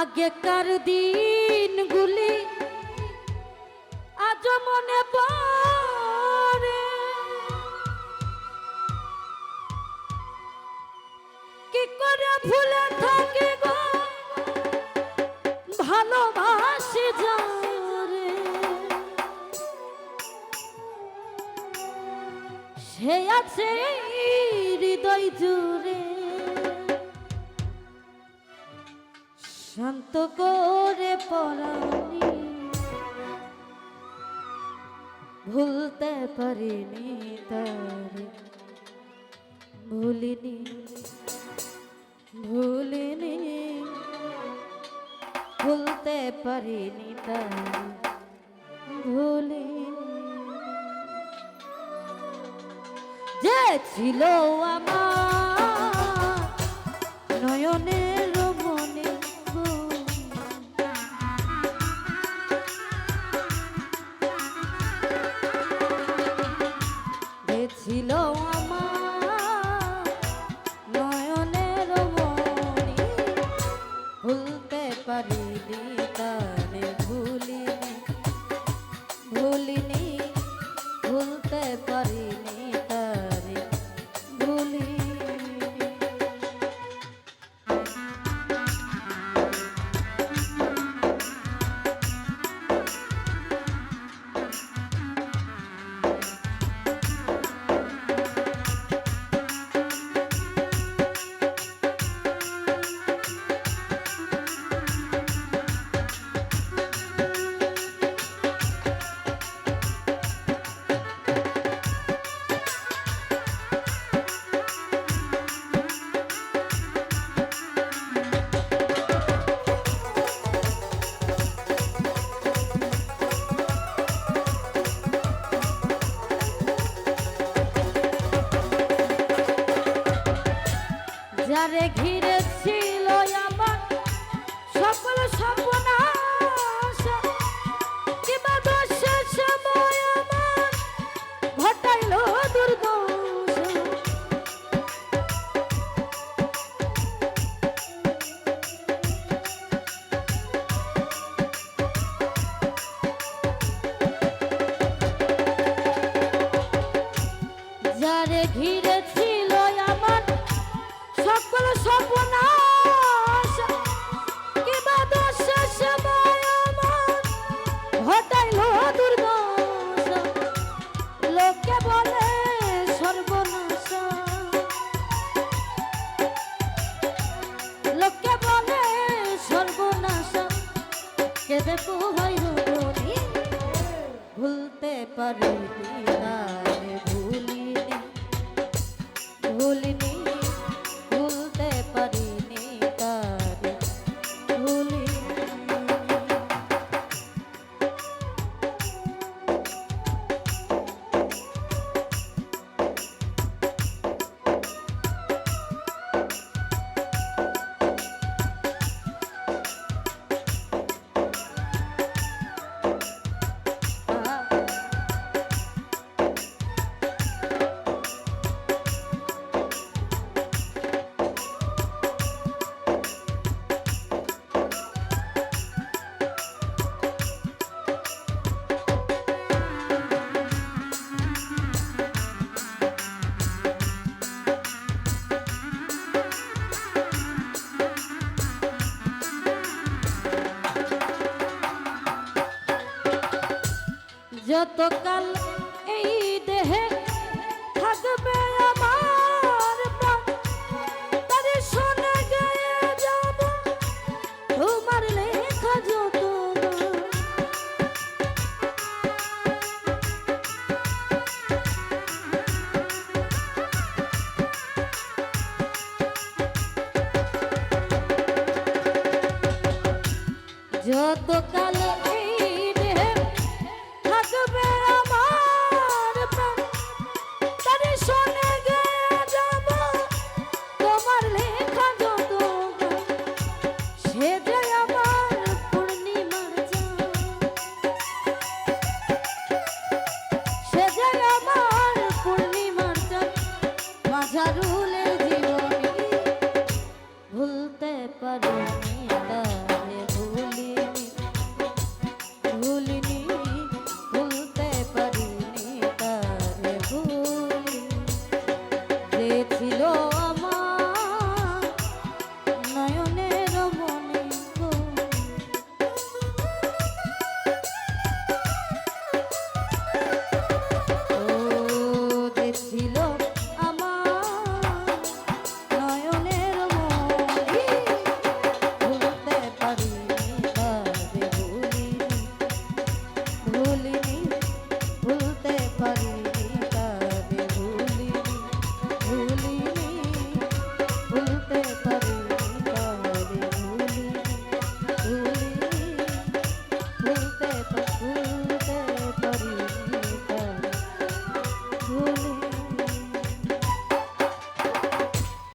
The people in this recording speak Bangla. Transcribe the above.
আগেকার দিনগুলি আজ মনে পড়ে। কি করে ভুলে থাকি গো? ভালোবাসি যারে। সে আছে হৃদয় জুড়ে। শান্ত করে পড়ানি। ভুলতে পারিনি তারে। ভুলিনি ভুলিনি, ভুলতে পারিনি তারে। ভুলিনি। যে ছিল আমার নয়নের পারিনি তারে যারে ঘিরে ছিল আমার সকল সপনাশ পোহাই ভুলতে পারি তারে যতকাল এই দেহে থাকবে আমার প্রাণ শোনা গেয়ে যাব তোমার লেখা যত যতকাল Chilo.